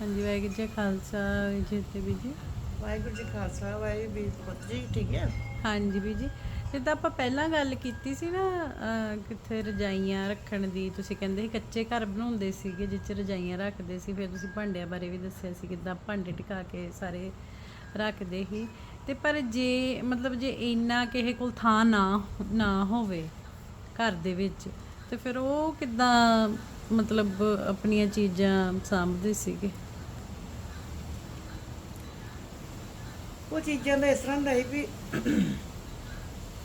ਹਾਂਜੀ ਵਾਹਿਗੁਰੂ ਜੀ ਕਾ ਖਾਲਸਾ ਜੀ ਤੇ ਵੀ ਜੀ ਵਾਹਿਗੁਰੂ ਜੀ ਖਾਲਸਾ ਵਾਹਿਗੁਰੂ ਜੀ ਜੀ ਠੀਕ ਹੈ? ਹਾਂਜੀ ਵੀ ਜੀ ਜਿੱਦਾਂ ਆਪਾਂ ਪਹਿਲਾਂ ਗੱਲ ਕੀਤੀ ਸੀ ਨਾ ਅਹ, ਕਿੱਥੇ ਰਜਾਈਆਂ ਰੱਖਣ ਦੀ। ਤੁਸੀਂ ਕਹਿੰਦੇ ਸੀ ਕੱਚੇ ਘਰ ਬਣਾਉਂਦੇ ਸੀਗੇ ਜਿਹ 'ਚ ਰਜਾਈਆਂ ਰੱਖਦੇ ਸੀ। ਫਿਰ ਤੁਸੀਂ ਭਾਂਡਿਆਂ ਬਾਰੇ ਵੀ ਦੱਸਿਆ ਸੀ ਕਿੱਦਾਂ ਭਾਂਡੇ ਟਿਕਾ ਕੇ ਸਾਰੇ ਰੱਖਦੇ ਸੀ। ਤੇ ਪਰ ਜੇ ਮਤਲਬ ਜੇ ਇੰਨਾ ਕਿਸੇ ਕੋਲ ਥਾਂ ਨਾ ਨਾ ਹੋਵੇ ਘਰ ਦੇ ਵਿੱਚ ਤੇ ਫਿਰ ਉਹ ਕਿੱਦਾਂ ਮਤਲਬ ਆਪਣੀਆਂ ਚੀਜ਼ਾਂ ਸਾਂਭਦੇ ਸੀਗੇ? ਉਹ ਚੀਜ਼ਾਂ ਦਾ ਇਸ ਤਰ੍ਹਾਂ ਹੁੰਦਾ ਸੀ ਵੀ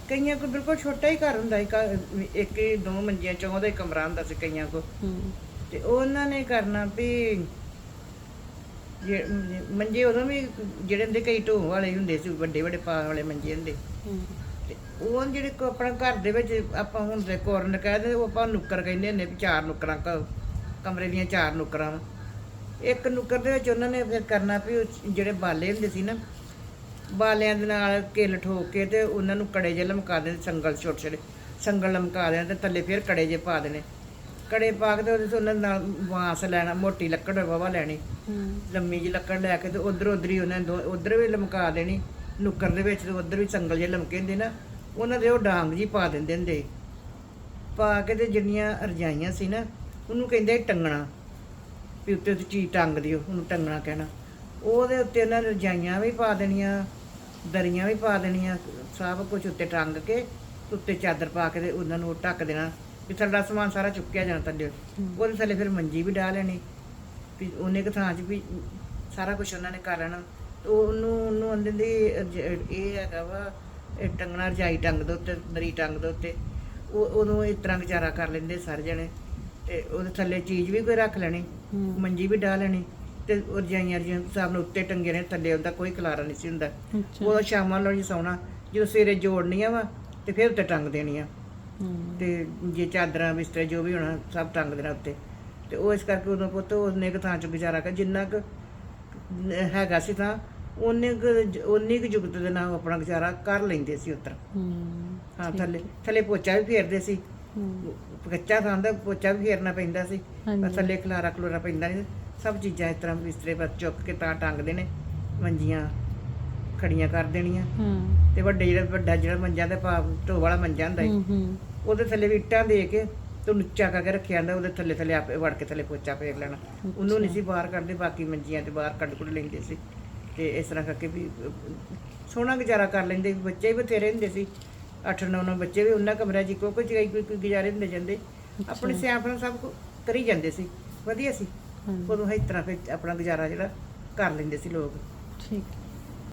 ਕਈਆਂ ਕੋ ਬਿਲਕੁਲ ਛੋਟਾ ਹੀ ਘਰ ਹੁੰਦਾ ਸੀ ਘਰ- ਇੱਕ ਹੀ ਦੋ ਮੰਜੀਆਂ ਚੋਂ ਉਹਦਾ ਹੀ ਕਮਰਾ ਹੁੰਦਾ ਸੀ ਕਈਆਂ ਕੋ ਹੂੰ। ਤੇ ਉਹਨਾਂ ਨੇ ਕਰਨਾ ਵੀ ਜੇ ਮੰਜੇ ਉਦੋਂ ਵੀ ਜਿਹੜੇ ਹੁੰਦੇ ਕਈ ਢੋਹ ਵਾਲੇ ਹੁੰਦੇ ਸੀ ਵੱਡੇ ਵੱਡੇ ਪਾ ਵਾਲੇ ਮੰਜੇ ਹੁੰਦੇ। ਹੂੰ। ਤੇ ਉਹ ਜਿਹੜੇ ਕੋ ਆਪਣਾ ਘਰ ਦੇ ਵਿੱਚ ਆਪਾਂ ਹੁਣ ਦੇ ਕੋਰਨ ਕਹਿੰਦੇ ਉਹ ਆਪਾਂ ਨੁੱਕਰ ਕਹਿੰਦੇ ਹੁੰਦੇ ਵੀ ਚਾਰ ਨੁੱਕਰਾਂ ਕ- ਕਮਰੇ ਦੀਆਂ ਚਾਰ ਨੁੱਕਰਾਂ ਵਾਂ। ਇੱਕ ਨੁੱਕਰ ਦੇ ਵਿੱਚ ਉਹਨਾਂ ਨੇ ਫਿਰ ਕਰਨਾ ਵੀ ਉਹ ਜਿਹੜੇ ਬਾਲੇ ਹੁੰਦੇ ਸੀ ਨਾ ਬਾਲਿਆਂ ਦੇ ਨਾਲ ਕਿੱਲ ਠੋਕ ਕੇ ਤੇ ਉਹਨਾਂ ਨੂੰ ਕੜੇ ਜੇ ਲਮਕਾ ਦੇਣੇ ਸੰਗਲ ਛੋਟੇ ਛੋਟੇ ਸੰਗਲ ਲਮਕਾ ਦੇਣੇ ਤੇ ਥੱਲੇ ਫਿਰ ਕੜੇ ਜੇ ਪਾ ਦੇਣੇ। ਕੜੇ ਪਾ ਕੇ ਤੇ ਉਹਦੇ ਤੋਂ ਉਹਨਾਂ ਨਾਲ ਬਾਂਸ ਲੈਣਾ ਮੋਟੀ ਲੱਕੜ ਵਾਵਾ ਲੈਣੀ। ਲੰਮੀ ਜਿਹੀ ਲੱਕੜ ਲੈ ਕੇ ਤੇ ਉਧਰ ਉਧਰ ਹੀ ਉਹਨਾਂ ਨੇ ਉਧਰ ਵੀ ਲਮਕਾ ਦੇਣੀ। ਨੁੱਕਰ ਦੇ ਵਿੱਚ ਤੇ ਉਧਰ ਵੀ ਸੰਗਲ ਜੇ ਲਮਕੇ ਹੁੰਦੇ ਨਾ, ਉਹਨਾਂ ਦੇ ਉਹ ਡਾਂਗ ਜੀ ਪਾ ਦਿੰਦੇ ਹੁੰਦੇ। ਪਾ ਕੇ ਤੇ ਜਿੰਨੀਆਂ ਰਜਾਈਆਂ ਸੀ ਨਾ, ਉਹਨੂੰ ਕਹਿੰਦੇ ਟੰਗਣਾ। ਵੀ ਉੱਤੇ ਤੇ ਚੀਜ਼ ਟੰਗ ਦਿਓ, ਉਹਨੂੰ ਟੰਗਣਾ ਕਹਿਣਾ। ਉਹਦੇ ਉੱਤੇ ਉਹਨਾਂ ਨੇ ਰਜਾਈਆਂ ਵੀ ਪਾ ਦੇਣੀਆਂ, ਦਰੀਆਂ ਵੀ ਪਾ ਦੇਣੀਆਂ, ਸਭ ਕੁਝ ਉੱਤੇ ਟੰਗ ਕੇ, ਉੱਤੇ ਚਾਦਰ ਪਾ ਕੇ ਤੇ ਉਹਨਾਂ ਨੂੰ ਉਹ ਢੱਕ ਦੇਣਾ। ਵੀ ਥੱਲਾ ਸਮਾਨ ਸਾਰਾ ਚੁੱਕਿਆ ਜਾਣਾ ਥੱਲੇ ਉਹਦੇ ਥੱਲੇ ਫਿਰ ਮੰਜੀ ਵੀ ਢਾ ਲੈਣੀ। ਵੀ ਉਹਨੇ ਕੁ ਥਾਂ 'ਚ ਵੀ ਸਾਰਾ ਕੁਝ ਉਹਨਾਂ ਨੇ ਕਰ ਲੈਣਾ। ਉਹਨੂੰ ਉਹਨੂੰ ਅੰਦਰ ਦੀ ਇਹ ਹੈਗਾ ਵਾ ਇਹ ਟੰਗਣਾ ਰਜਾਈ ਟੰਗ ਦੋ ਉੱਤੇ ਦਰੀ ਟੰਗ ਦੋ ਉੱਤੇ। ਉਹ ਉਦੋਂ ਇਸ ਤਰ੍ਹਾਂ ਗੁਜ਼ਾਰਾ ਕਰ ਲੈਂਦੇ ਸਾਰੇ ਜਣੇ। ਤੇ ਉਹਦੇ ਥੱਲੇ ਚੀਜ਼ ਵੀ ਕੋਈ ਰੱਖ ਲੈਣੀ ਮੰਜੀ ਵੀ ਢਾ ਲੈਣੀ ਤੇ ਉਹ ਰਜਾਈਆਂ ਰਜਾਈਆਂ ਸਭ ਨੂੰ ਉੱਤੇ ਟੰਗੇ ਨੇ ਥੱਲੇ ਉਹਦਾ ਕੋਈ ਖਲਾਰਾ ਨਹੀਂ ਸੀ ਹੁੰਦਾ। ਉਹ ਸ਼ਾਮਾਂ ਨੂੰ ਸੌਣਾ ਜਦੋਂ ਸਵੇਰੇ ਜੋੜਨੀਆਂ ਵਾ ਤੇ ਫਿਰ ਉੱਤੇ ਟੰਗ ਦੇਣੀਆਂ। ਤੇ ਜੇ ਚਾਦਰਾਂ ਬਿਸਤਰੇ ਜੋ ਵੀ ਹੋਣਾ ਸਭ ਟੰਗ ਦੇਣਾ ਉੱਤੇ। ਤੇ ਉਹ ਇਸ ਕਰਕੇ ਉਦੋਂ ਪੁੱਤ ਉਹਨੇ ਕੁ ਥਾਂ ਚ ਗੁਜ਼ਾਰਾ ਕਰ ਜਿੰਨਾ ਕੁ ਹੈਗਾ ਸੀ ਤਾਂ ਉਹਨੇ ਉਨੀ ਕੁ ਜੁਗਤ ਦੇ ਨਾਲ ਆਪਣਾ ਗੁਜ਼ਾਰਾ ਕਰ ਲੈਂਦੇ ਸੀ ਉਤਰ ਹੂੰ ਥੱਲੇ ਥੱਲੇ ਪੋਚਾ ਵੀ ਫੇਰਦੇ ਸੀ। ਕੱਚਾ ਥਾਂ ਦਾ ਪੋਚਾ ਵੀ ਫੇਰਨਾ ਪੈਂਦਾ ਸੀ। ਪਰ ਥੱਲੇ ਖਲਾਰਾ ਖਲੋਰਾ ਪੈਂਦਾ ਨਹੀਂ ਸਭ ਚੀਜ਼ਾਂ ਇਸ ਤਰ੍ਹਾਂ ਬਿਸਤਰੇ ਪਰ ਚੁੱਕ ਕੇ ਤਾਂ ਟੰਗਦੇ ਨੇ ਮੰਜੀਆਂ ਖੜੀਆਂ ਕਰ ਦੇਣੀਆਂ। ਤੇ ਵੱਡੇ ਜਿਹੜਾ ਵੱਡਾ ਜਿਹੜਾ ਮੰਜਾ ਤੇ ਪਾ ਢੋ ਵਾਲਾ ਮੰਜਾ ਹੁੰਦਾ ਉਹਦੇ ਥੱਲੇ ਵੀ ਇੱਟਾਂ ਦੇ ਕੇ ਤੇ ਉਹਨੂੰ ਉੱਚਾ ਕਰਕੇ ਰੱਖਿਆ ਜਾਂਦਾ ਉਹਦੇ ਥੱਲੇ ਥੱਲੇ ਆਪੇ ਵੜ ਕੇ ਥੱਲੇ ਪੋਚਾ ਫੇਰ ਲੈਣਾ। ਉਹਨੂੰ ਨਹੀਂ ਸੀ ਬਾਹਰ ਕੱਢਦੇ ਬਾਕੀ ਮੰਜੀਆਂ ਤੇ ਬਾਹਰ ਕੱਢ ਕੁੱਢ ਲੈਂਦੇ ਸੀ। ਤੇ ਇਸ ਤਰ੍ਹਾਂ ਕਰਕੇ ਵੀ ਸੋਹਣਾ ਗੁਜ਼ਾਰਾ ਕਰ ਲੈਂਦੇ ਬੱਚੇ ਵੀ ਬਥੇਰੇ ਹੁੰਦੇ ਸੀ। ਅੱਠ ਨੌ ਨੌ ਬੱਚੇ ਵੀ ਉਹਨਾਂ ਕਮਰਿਆਂ 'ਚ ਇੱਕੋ ਕੋਈ ਕੋਈ ਕੋਈ ਗੁਜ਼ਾਰੇ ਹੁੰਦੇ ਜਾਂਦੇ। ਆਪਣੇ ਸਿਆਪ ਨਾਲ ਸਭ ਕੁ ਕਰੀ ਜਾਂਦੇ ਸੀ। ਵਧੀਆ ਸੀ। ਉਦੋਂ ਇਸ ਤਰ੍ਹਾਂ ਫਿਰ ਆਪਣਾ ਗੁਜ਼ਾਰਾ ਜਿਹੜਾ ਕਰ ਲੈਂਦੇ ਸੀ ਲੋਕ। ਠੀਕ।